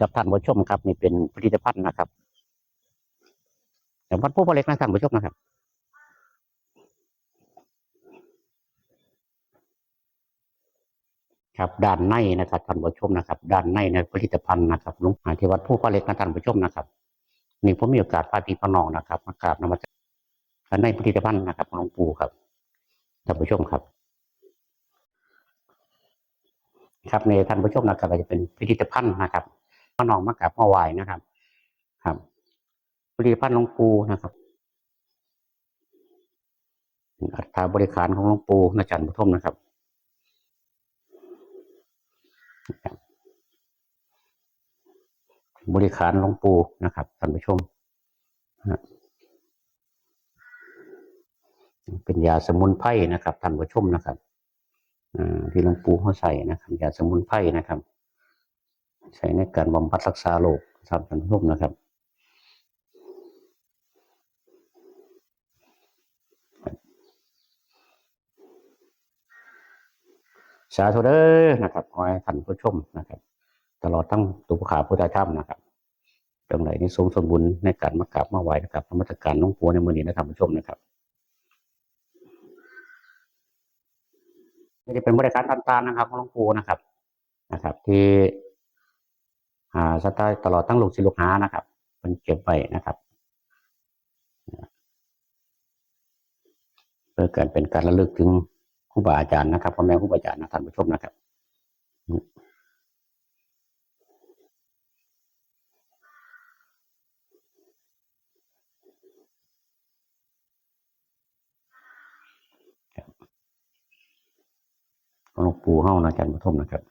กับท่านผู้ชมครับนี่เป็นผลิตภัณฑ์นะครับแต่วัดผู้ผลิตนะท่านผู้ชมนะครับครับด้านในนะครับท่านผู้ชมนะครับ ด้านในในผลิตภัณฑ์นะครับหลุงหาที่วัดผู้ผลิตนะท่านผู้ชมนะครับนี่ผมมีโอกาสพาพี่พนองนะครับมากราบนมัสการในผลิตภัณฑ์นะครับหลวงปู่ครับท่านผู้ชมครับ ครับในท่านผู้ชมนะครับจะเป็นผลิตภัณฑ์นะครับ พน้องมากราบมาไหว้นะครับ ครับผลิตภัณฑ์หลวงปู่นะครับอัตราบริการของหลวงปู่นะจันทร์ปฐมนะครับบริการหลวงปู่นะครับท่านผู้ชมเป็นยาสมุนไพรนะครับท่านผู้ชมนะครับที่หลวงปู่เขาใส่นะครับยาสมุนไพรนะครับ ใช้ในการบำบัดรักษาโรคครับท่านผู้ชมนะครับสาธุเด้อนะครับขอให้ท่านผู้ชมนะครับ ตลอดทั้งตุกขาพุทธธรรมนะครับตรงไหนที่ทรงสมบูรณ์ในการมากราบมาไหว้นะครับธรรมสการหลวงปู่ในมือนี้นะท่านผู้ชมนะครับนี่เป็นบริการต่างๆนะครับของหลวงปู่นะครับนะครับ ที่ หาสไตล์ตลอดทั้งลูกศิษย์ลูกหานะครับมันเก็บไว้นะครับเพื่อเการเป็นการระลึกถึงครูบาอาจารย์นะครับพ่อแม่ครูบาอาจารย์นะท่านผู้ชมนะครับของหลวงปู่เฮ้านะอาจารย์ปฐมนะครับ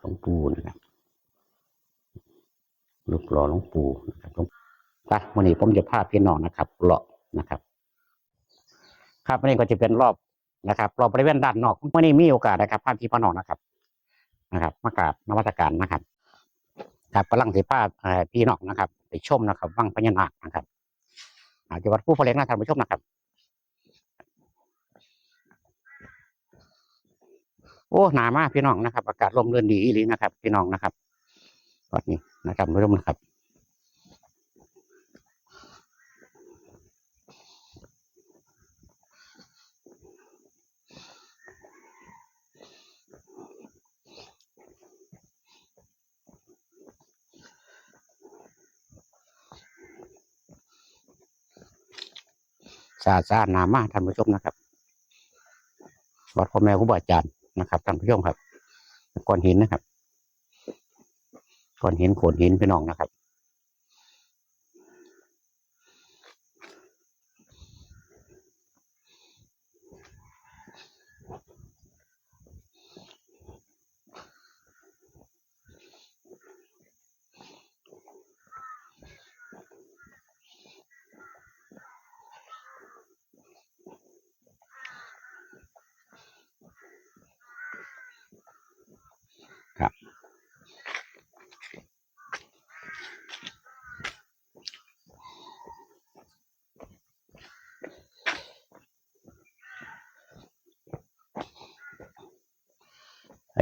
หลวงปู่นะครับลูกหล่อหลวงปู่นะครับหลวงไป วันนี้ผมจะพาพี่น้องนะครับเลาะนะครับ ครับวันนี้ก็จะเป็นรอบนะครับรอบบริเวณด้านนอกวันนี้มีโอกาสนะครับพาพี่พี่น้องนะครับ นะครับมากราบนวัตการนะครับ ครับกำลังสิพาเอ่อพี่น้องนะครับ ไปชมนะครับวังพญานาคนะครับอาจังหวัดผู้พเล็กนะท่านผู้ชมนะครับ โอ้หนามากพี่น้องนะครับ อากาศลมเรือนดีอีหลีนะครับ พี่น้องนะครับตอนนี้นะครับผู้ชมนะครับ สะอาดสะอาดนามาท่านผู้ชมนะครับวัดพ่อแม่ครูบาอาจารย์นะครับท่านผู้ชมครับก้อนหินนะครับก้อนหินโขดหินพี่น้องนะครับ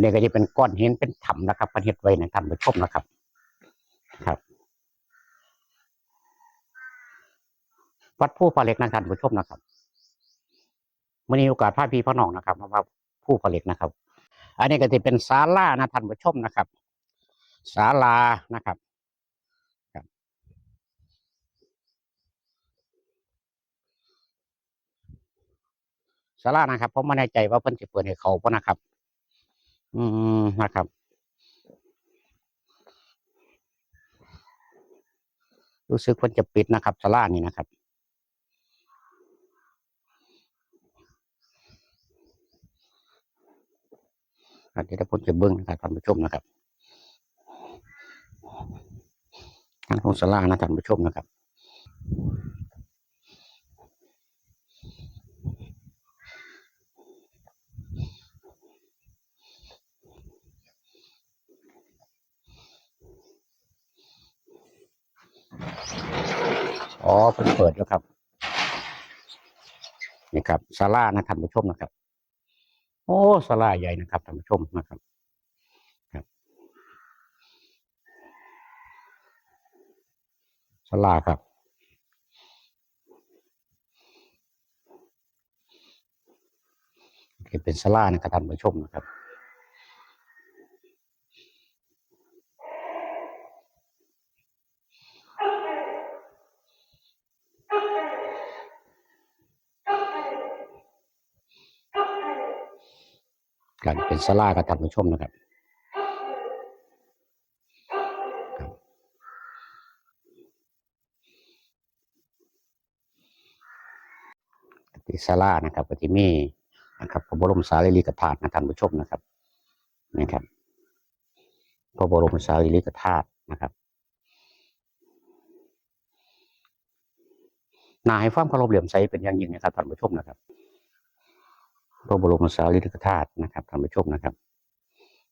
นี้ก็จะเป็นก้อนหินเป็นถ้ำนะครับประเทศไว้ในท่านผู้ชมนะครับ ครับวัดผู้ผาเล็กนะท่านผู้ชมนะครับมื่อนี้โอกาสพาพี่พ่อน้องนะครับมาว่าผู้ผาเล็กนะครับ อันนี้ก็จะเป็นศาลานะท่านผู้ชมนะครับศาลานะครับครับศาลานะครับผมไม่แน่ใจว่าเพิ่นจะเปิดให้เขาปะนะครับ อืมนะครับรู้สึกว่าจะปิดนะครับศาลานี่นะครับอันนี้ถ้าผมจะเบิ้งนะครับท่านผู้ชมนะครับทางของศาลานะท่านผู้ชมนะครับ อ๋อเพิ่งเปิดแล้วครับ นี่ครับศาลานะท่านผู้ชมนะครับ โอ้ศาลาใหญ่นะครับท่านผู้ชมนะครับ ครับศาลาครับเป็นศาลานะครับท่านผู้ชมนะครับ การเป็นศาลากับท่านผู้ชมนะครับครับที่ศาลานะครับก็จะมีนะครับพระบรมสารีริกธาตุนะท่านผู้ชมนะครับนะครับพระบรมสารีริกธาตุนะครับนาให้ความเคารพเหลี่ยมใสเป็นอย่างยิ่งนะครับท่านผู้ชมนะครับ พระบรมสารีริกธาตุนะครับท่านผู้ชมนะครับ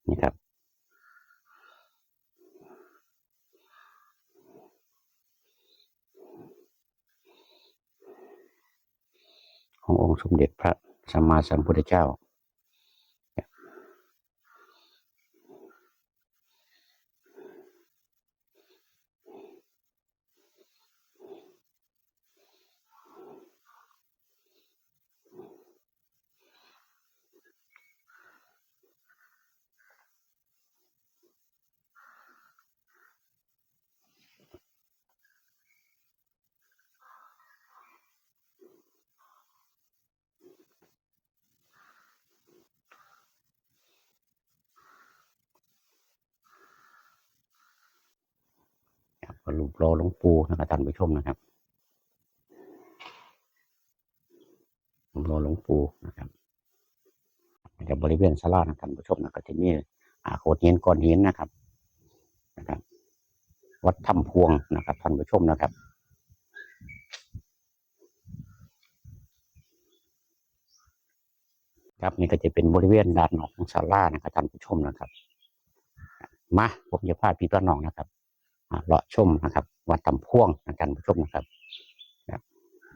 นี่ครับ ขององค์สมเด็จพระสัมมาสัมพุทธเจ้า รูปรอหลวงปู่นะครับท่านผู้ชมนะครับรูปรอหลวงปู่นะครับจากบริเวณศาลานะท่านผู้ชมนะก็จะมีอาโคดหินก้อนหินนะครับนะครับ วัดถ้ำพวงนะครับท่านผู้ชมนะครับครับนี่ก็จะเป็นบริเวณด้านนอกของศาลานะครับท่านผู้ชมนะครับ มาผมจะพาพี่พี่น้องนะครับ เลาะชมนะครับ วัดตำพ่วงนะท่านผู้ชมนะครับ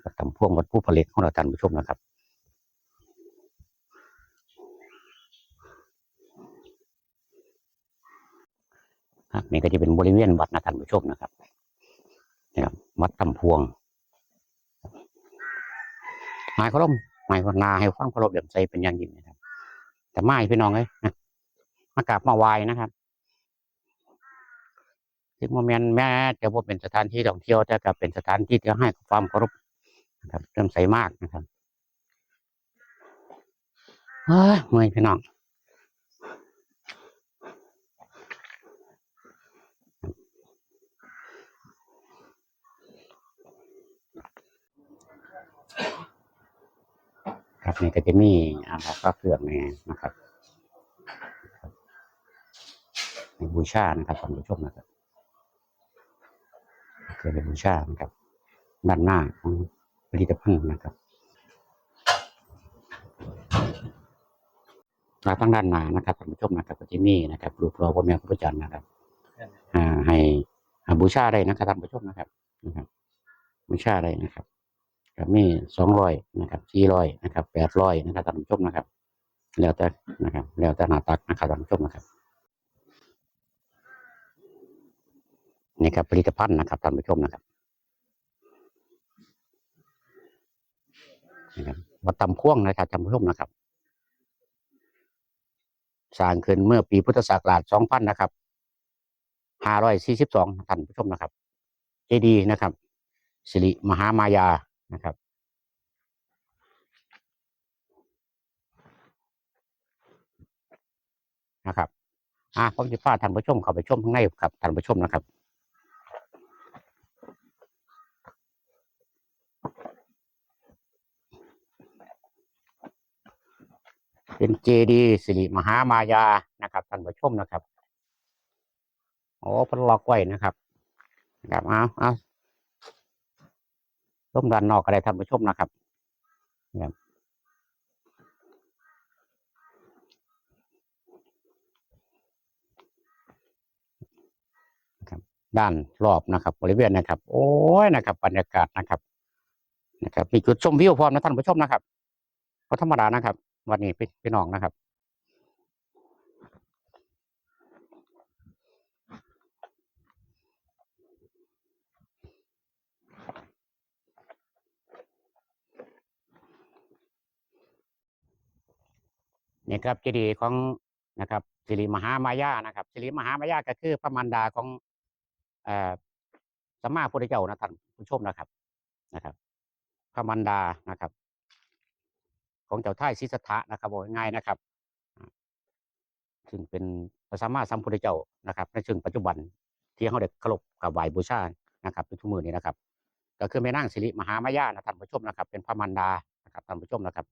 วัดตำพ่วงวัดผู้ผลิตของเราท่านผู้ชมนะครับนี่ก็จะเป็นบริเวณวัดนะท่านผู้ชมนะครับนี่ครับวัดตำพวงหมายเคารพหมายภาวนาให้ความเคารพเดี่ยมใสเป็นอย่างยิ่งนะครับ แต่ไม่พี่น้องเลยมากราบมาไหว้นะครับ ถึงโมเมนต์แม้จะว่าเป็นสถานที่ท่องเที่ยวแต่ก็เป็นสถานที่ที่ให้ความเคารพนะครับเริ่มใสมากนะครับเฮ้ยเมื่อยพี่น้องครับนี่ก็จะมีอ่าพระเครื่องนี่นะครับในบูชานะครับท่านผู้ชมนะครับ เคยเป็นบูชานะครับ ด้านหน้าของผลิตภัณฑ์นะครับและทั้งด้านหน้านะครับท่านผู้ชมนะครับก็จะมีนะครับรูปรอพระแม่พระพุทธจันทร์นะครับให้บูชาได้นะครับท่านผู้ชมนะครับนะครับบูชาได้นะครับก็มีสองร้อยนะครับสี่ร้อยนะครับแปดร้อยนะครับท่านผู้ชมนะครับ แล้วแต่นะครับ แล้วแต่หน้าตักนะครับท่านผู้ชมนะครับ นี่ครับผลิตภัณฑ์นะครับท่านผู้ชมนะครับนะครับวัดตำพ่วงนะครับท่านผู้ชมนะครับสร้างขึ้นเมื่อปีพุทธศักราช2000นะครับ542ท่านผู้ชมนะครับ เจดีนะครับ สิริมหามายานะครับนะครับ อ่าผมจะพาท่านผู้ชมเข้าไปชมข้างในครับท่านผู้ชมนะครับ เป็นเจดีสิริมหามายานะครับท่านผู้ชมนะครับโอ้พันล็อกไว้นะครับนะครับเอาเอาต้มด้านนอกอะไรท่านผู้ชมนะครับนะครับนะครับด้านรอบนะครับ บริเวณนะครับ โอ้ยนะครับ บรรยากาศนะครับ นะครับมีจุดชมวิวพร้อมนะท่านผู้ชมนะครับก็ธรรมดานะครับ วันนี้พี่พี่น้องนะครับ นี่ครับเจดีย์ของนะครับสิริมหามายานะครับสิริมหามายาก็คือพระมารดาของอสัมมาพุทธเจ้านะท่านผู้ชมนะครับนะครับ พระมารดานะครับ ของเจ้าท่ายศิสถะนะครับบอกง่ายนะครับอ่าซึ่งเป็นพระสัมมาสัมพุทธเจ้านะครับในเชิงปัจจุบันที่เขาได้เคารพกับไหวบูชานะครับในทุกมือนี้นะครับ ก็คือแม่นางสิริมหามายานะท่านผู้ชมนะครับ เป็นพระมารดานะครับท่านผู้ชมนะครับ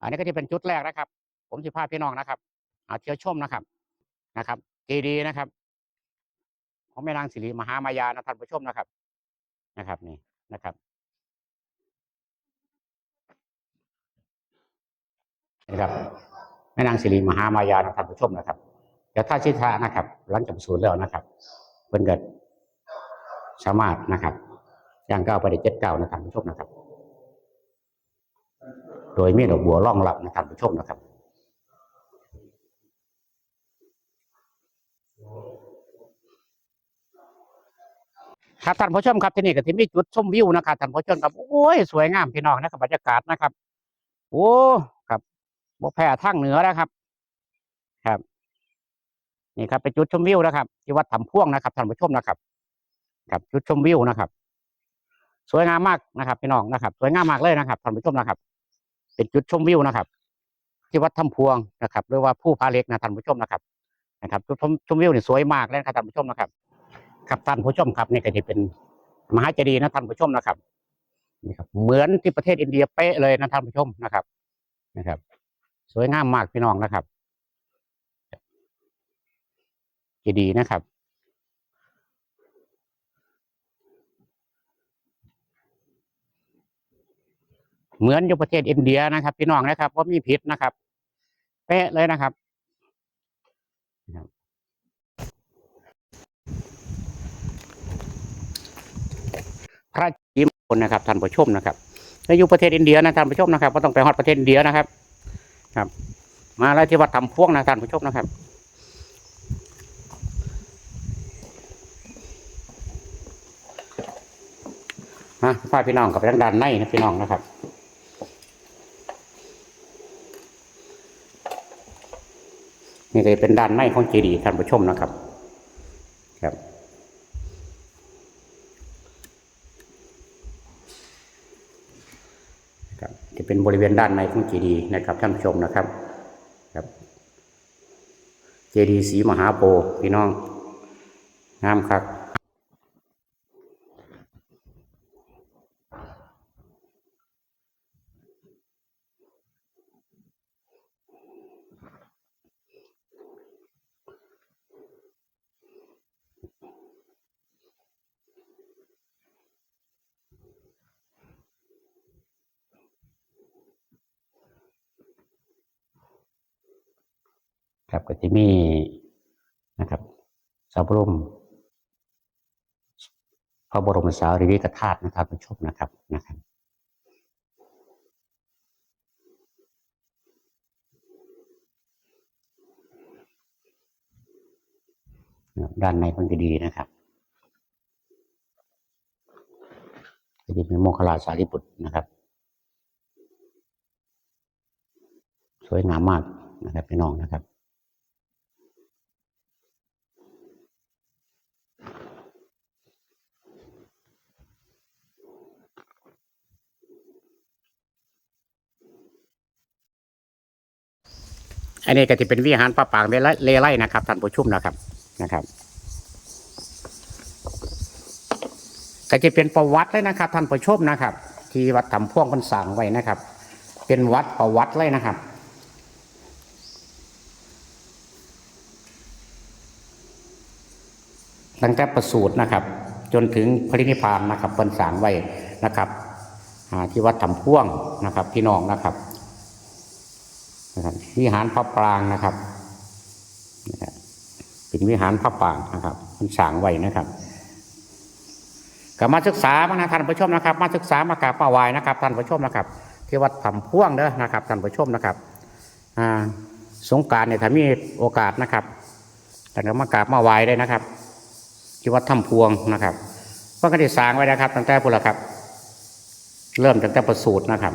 อันนี้ก็จะเป็นจุดแรกนะครับ ผมสิพาพี่น้องนะครับอาเที่ยวชมนะครับนะครับเจดีนะครับของแม่นางสิริมหามายานะท่านผู้ชมนะครับนะครับนี่นะครับ นะครับแม่นางสิริมหามายานะท่านผู้ชมนะครับเดี๋ยวถ้าชิทานะครับหลังจากสูนแล้วนะครับเพิ่นเกิดสามารถนะครับย่างก้าวไปได้เจ็ดเก้านะท่านผู้ชมนะครับ โดยมีดอกบัวร่องรับนะท่านผู้ชมนะครับครับท่านผู้ชมครับที่นี่ก็ที่มีจุดชมวิวนะครับท่านผู้ชมครับโอ้ยสวยงามพี่น้องนะครับบรรยากาศนะครับ โอ้ บกแพ้ทางเหนือนะครับ ครับ นี่ครับเป็นจุดชมวิวนะครับที่วัดถ้ำพ่วงนะครับท่านผู้ชมนะครับ ครับจุดชมวิวนะครับ สวยงามมากนะครับพี่น้องนะครับ สวยงามมากเลยนะครับท่านผู้ชมนะครับ เป็นจุดชมวิวนะครับ ที่วัดถ้ำพวงนะครับหรือว่าผู้พาเล็กนะท่านผู้ชมนะครับ นะครับจุดชมชมวิวนี่สวยมากเลยนะครับท่านผู้ชมนะครับ ครับท่านผู้ชมครับนี่ก็จะเป็นมหาเจดีย์นะท่านผู้ชมนะครับนี่ครับเหมือนที่ประเทศอินเดียเป๊ะเลยนะท่านผู้ชมนะครับนะครับ สวยงามมากพี่น้องนะครับเจดีนะครับ เหมือนอยู่ประเทศอินเดียนะครับ พี่น้องนะครับว่ามีผิดนะครับเป๊ะเลยนะครับพระจิมพลนะครับท่านผู้ชมนะครับถ้าอยู่ประเทศอินเดียนะท่านผู้ชมนะครับก็ต้องไปฮอดประเทศอินเดียนะครับ ครับ มาแล้วที่วัดทำพวงนะท่านผู้ชมนะครับฮะฝ่าพี่น้องกับทางด้านในนะพี่น้องนะครับนี่ก็เป็นด้านในของเจดีย์ท่านผู้ชมนะครับ ครับจะ เป็นบริเวณด้านในของเจดีย์นะครับท่านผู้ชมนะครับครับ เจดีย์สีมหาโพธิ์พี่น้องงามครับ ครับก็จะมีนะครับสาบรมพระบรมสารีริกธาตุนะครับผู้ชมนะครับนะครับด้านในเพิ่งจะดีนะครับก็จะเป็นโมคลาสารีบุตรนะครับ สวยงามมากนะครับพี่น้องนะครับ อันนี้ก็จะเป็นวิหารพระปางเลไลเลไลนะครับท่านผู้ชมนะครับนะครับก็จะเป็นประวัติเลยนะครับท่านผู้ชมนะครับ ที่วัดทำพ่วงคนสั่งไว้นะครับ เป็นวัดประวัติเลยนะครับตั้งแต่ประสูตินะครับ จนถึงพระนิพพานนะครับเป็นสางไว้นะครับอ่าที่วัดทำพ่วงนะครับพี่น้องนะครับ นะครับวิหารพระปรางนะครับนะครับเป็นวิหารพระปรางนะครับมันสร้างไว้นะครับก็มาศึกษาบ้างนะท่านผู้ชมนะครับ มาศึกษามากราบมาไหว้นะครับท่านผู้ชมนะครับ ที่วัดผำพ่วงเด้อนะครับท่านผู้ชมนะครับอ่าสงการเนี่ยถ้ามีโอกาสนะครับท่านก็มากราบมาไหว้ได้นะครับที่วัดถ้ำพวงนะครับเพื่อก็ได้สร้างไว้นะครับ ตั้งแต่พุ่นละครับ เริ่มตั้งแต่ประสูตินะครับ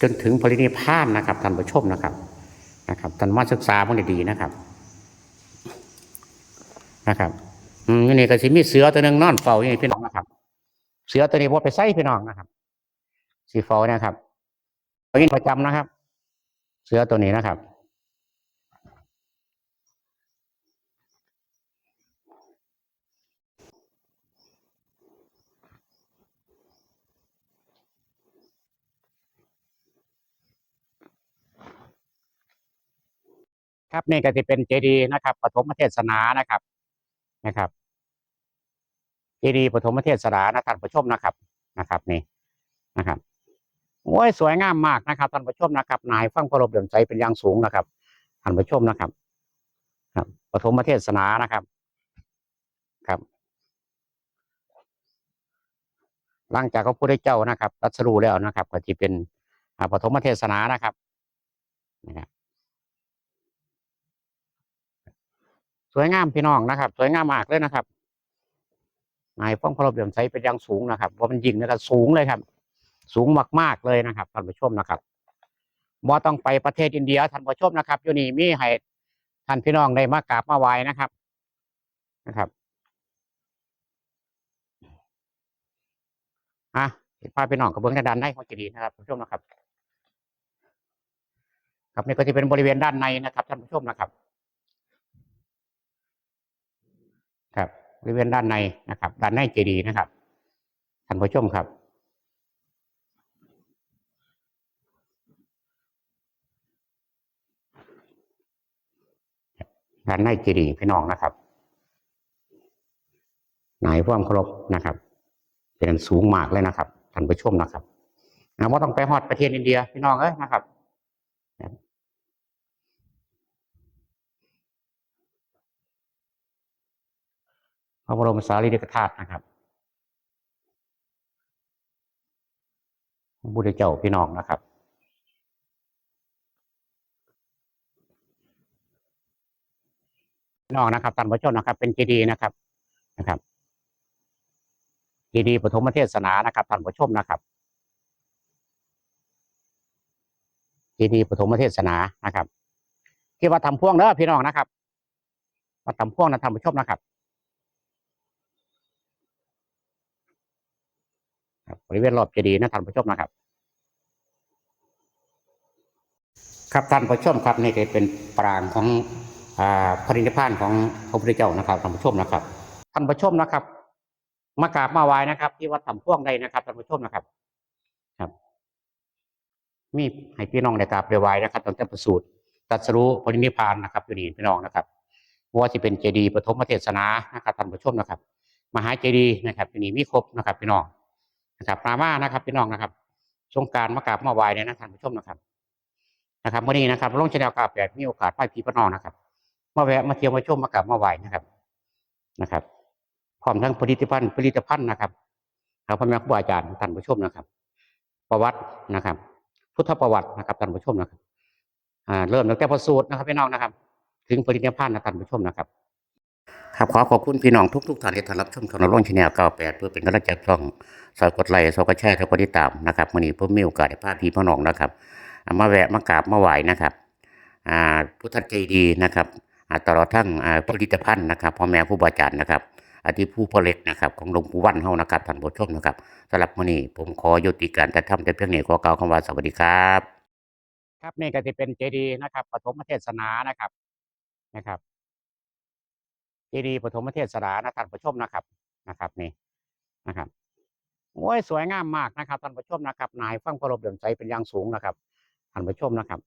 จนถึงปรินิพานนะครับท่านผู้ชมนะครับนะครับท่านมาศึกษามันดีๆนะครับนะครับอืมนี่ก็สิมีเสือตัวหนึ่งนอนเฝ้าอยู่นี่พี่น้องนะครับ เสือตัวนี้พอไปใส่พี่น้องนะครับสีเฝ้าเนะครับเอายินประจำนะครับ เสือตัวนี้นะครับ ครับนี่ก็จะเป็นเจดีย์นะครับปฐมเทศนานะครับนะครับ เจดีย์ปฐมเทศนานะท่านผู้ชมนะครับนะครับนี่นะครับโอ้ยสวยงามมากนะครับท่านผู้ชมนะครับ นายฟังพระรบเดือมใจเป็นอย่างสูงนะครับท่านผู้ชมนะครับ ครับปฐมเทศนานะครับ ครับ หลังจากพระพุทธเจ้านะครับรัสรู้แล้วนะครับ ก็จะเป็นอาปฐมเทศนานะครับนะครับ สวยงามพี่น้องนะครับ สวยงามมากเลยนะครับนายฟ้องพระรบเหลี่ยมใสเป็นอย่างสูงนะครับว่ามันยิงนะครับสูงเลยครับ สูงมากๆเลยนะครับท่านผู้ชมนะครับบ่ต้องไปประเทศอินเดียท่านผู้ชมนะครับอยู่นี่มีให้ท่านพี่น้องได้มากราบมาไหว้นะครับนะครับอะพาพี่น้องกับเบื้องด้านในของเจดีย์นะครับท่านผู้ชมนะครับ ครับนี่ก็จะเป็นบริเวณด้านในนะครับท่านผู้ชมนะครับ ครั บริเวณด้านในนะครับ ด้านในเจดีย์นะครับท่านผู้ชมครับด้านในเจดีย์พี่น้องนะครับนายความเคารพนะครับ เป็นสูงมากเลยนะครับท่านผู้ชมนะครับนะว่าต้องไปฮอดประเทศอินเดียพี่น้องเอ้ยนะครับ ระบรมสารีริกธาตุนะครับพระพุทธเจ้าพี่น้องนะครับน้องนะครับท่านผู้ชมนะครับ เป็นเจดีนะครับนะครับเจดีปฐมเทศนานะครับท่านผู้ชมนะครับเจดีปฐมเทศนานะครับ ที่วัดทำพ่วงเด้อพี่น้องนะครับวัดทำพ่วงนะท่านผู้ชมนะครับ ครั บริเวณรอบเจดีย์นะท่านผู้ชมนะครับ ครับท่านผู้ชมครับนี่ก็เป็นปรางของอ่าพระนิพพานของพระพุทธเจ้านะครับท่านผู้ชมนะครับท่านผู้ชมนะครับ มากราบมาไหว้นะครับ ที่วัดถ้ำพ่วงใดนะครับท่านผู้ชมนะครับ ครับ มีให้พี่น้องได้กราบได้ไหว้นะครับตั้งแต่ประสูติตรัสรู้พระนิพพานนะครับอยู่นี่พี่น้องนะครับว่าจะเป็นเจดีย์ปฐมเทศนานะครับท่านผู้ชมนะครับ มหาเจดีย์นะครับอยู่นี่มีครบนะครับพี่น้อง นะครับมาม่านะครับพี่น้องนะครับสงการมากราบมาไหว้เนี่ยนะท่านผู้ชมนะครับ นะครับวันนี้นะครับลงชแนลกาแปดมีโอกาสไปพี่พี่น้องนะครับมาแวะมาเที่ยวมาชมมากราบมาไหว้นะครับนะครับพร้อมทั้งผลิตภัณฑ์ผลิตภัณฑ์นะครับเราพ่อแม่ครูอาจารย์ท่านผู้ชมนะครับ ประวัตินะครับ พุทธประวัตินะครับท่านผู้ชมนะครับอ่าเริ่มตั้งแต่ประสูตินะครับพี่น้องนะครับ ถึงผลิตภัณฑ์นะท่านผู้ชมนะครับ ครับขอขอบคุณพี่น้องทุกๆท่านที่ท่านรับชมทางร่วงชแนล98เพื่อเป็นกำลังใจช่องสอยกดไลค์สอยกดแชร์และกดติดตามนะครับวันนี้ผมมีโอกาสได้พาพี่พี่น้องนะครับอ่ามาแวะมากราบมาไหว้นะครับอ่าพุทธเจดีย์นะครับอ่าตลอดทั้งผลิตภัณฑ์นะครับพ่อแม่ครูบาอาจารย์นะครับอาทิผู้พ่อเล็กนะครับของหลวงปู่วันเฮานะครับท่านผู้ชมนะครับสำหรับวันนี้ผมขอยุติการแต่ทำแต่เพียงนี้ขอกล่าวคำว่าสวัสดีครับ ครับนี่ก็จะเป็นเจดีย์นะครับปฐมเทศนานะครับนะครับ เจดีย์ปฐมเทศนานะท่านผู้ชมนะครับนะครับนี่นะครับโอ้ยสวยงามมากนะครับท่านผู้ชมนะครับนายฟังพระรบเดือมใจเป็นอย่างสูงนะครับท่านผู้ชมนะครับ